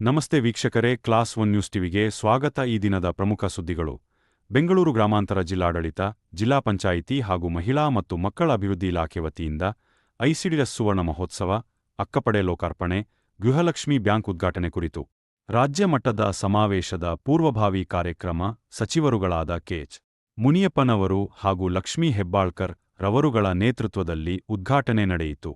ನಮಸ್ತೆ ವೀಕ್ಷಕರೇ, class one news ಟಿವಿಗೆ ಸ್ವಾಗತ ಈ ದಿನದ ಪ್ರಮುಖ ಸುದ್ದಿಗಳು. ಬೆಂಗಳೂರು ಗ್ರಾಮಾಂತರ ಜಿಲ್ಲಾಡಳಿತ, ಜಿಲ್ಲಾ ಪಂಚಾಯಿತಿ ಹಾಗೂ ಮಹಿಳಾ ಮತ್ತು ಮಕ್ಕಳ ಅಭಿವೃದ್ಧಿ ಇಲಾಖೆ ವತಿಯಿಂದ ಐಸಿಡಿಎಸ್ ಸುವರ್ಣ ಮಹೋತ್ಸವ, ಅಕ್ಕಪಡೆ ಲೋಕಾರ್ಪಣೆ, ಗೃಹಲಕ್ಷ್ಮಿ ಬ್ಯಾಂಕ್ ಉದ್ಘಾಟನೆ ಕುರಿತು. ರಾಜ್ಯ ಮಟ್ಟದ ಸಮಾವೇಶದ ಪೂರ್ವಭಾವಿ ಕಾರ್ಯಕ್ರಮ ಸಚಿವರುಗಳಾದ ಕೆಎಚ್ ಮುನಿಯಪ್ಪನವರು ಹಾಗೂ ಲಕ್ಷ್ಮೀ ಹೆಬ್ಬಾಳ್ಕರ್ ರವರುಗಳ ನೇತೃತ್ವದಲ್ಲಿ ಉದ್ಘಾಟನೆ ನಡೆಯಿತು.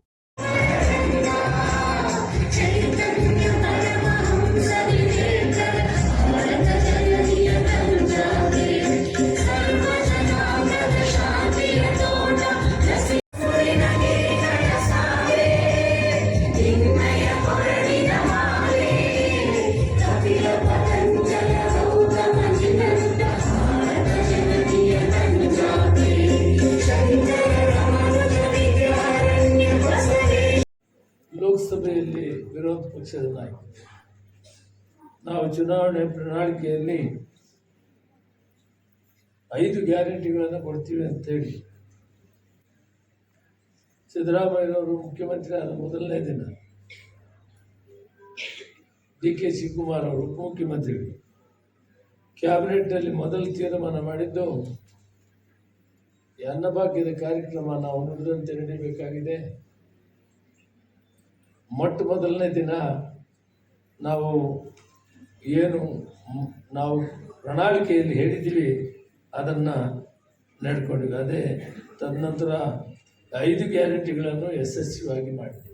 ಲೋಕಸಭೆಯಲ್ಲಿ ವಿರೋಧ ಪಕ್ಷದ ನಾಯಕ ನಾವು ಚುನಾವಣೆ ಪ್ರಣಾಳಿಕೆಯಲ್ಲಿ ಐದು ಗ್ಯಾರಂಟಿಗಳನ್ನು ಕೊಡ್ತೀವಿ ಅಂತೇಳಿ ಸಿದ್ದರಾಮಯ್ಯನವರು ಮುಖ್ಯಮಂತ್ರಿ ಆದ ಮೊದಲನೇ ದಿನ ಡಿ ಕೆ ಶಿವಕುಮಾರ್ ಅವರು ಉಪಮುಖ್ಯಮಂತ್ರಿಗಳು ಕ್ಯಾಬಿನೆಟ್ನಲ್ಲಿ ಮೊದಲು ತೀರ್ಮಾನ ಮಾಡಿದ್ದು ಅನ್ನಭಾಗ್ಯದ ಕಾರ್ಯಕ್ರಮ ನಾವು ನುಡಿದಂತೆ ನಡೀಬೇಕಾಗಿದೆ. ಮೊಟ್ಟ ಮೊದಲನೇ ದಿನ ನಾವು ಏನು ನಾವು ಪ್ರಣಾಳಿಕೆಯಲ್ಲಿ ಹೇಳಿದ್ದೀವಿ, ಅದನ್ನು ನಡ್ಕೊಂಡಿವಿ ಅದೇ ತದನಂತರ ಐದು ಗ್ಯಾರಂಟಿಗಳನ್ನು ಯಶಸ್ವಿಯಾಗಿ ಮಾಡಿದೆ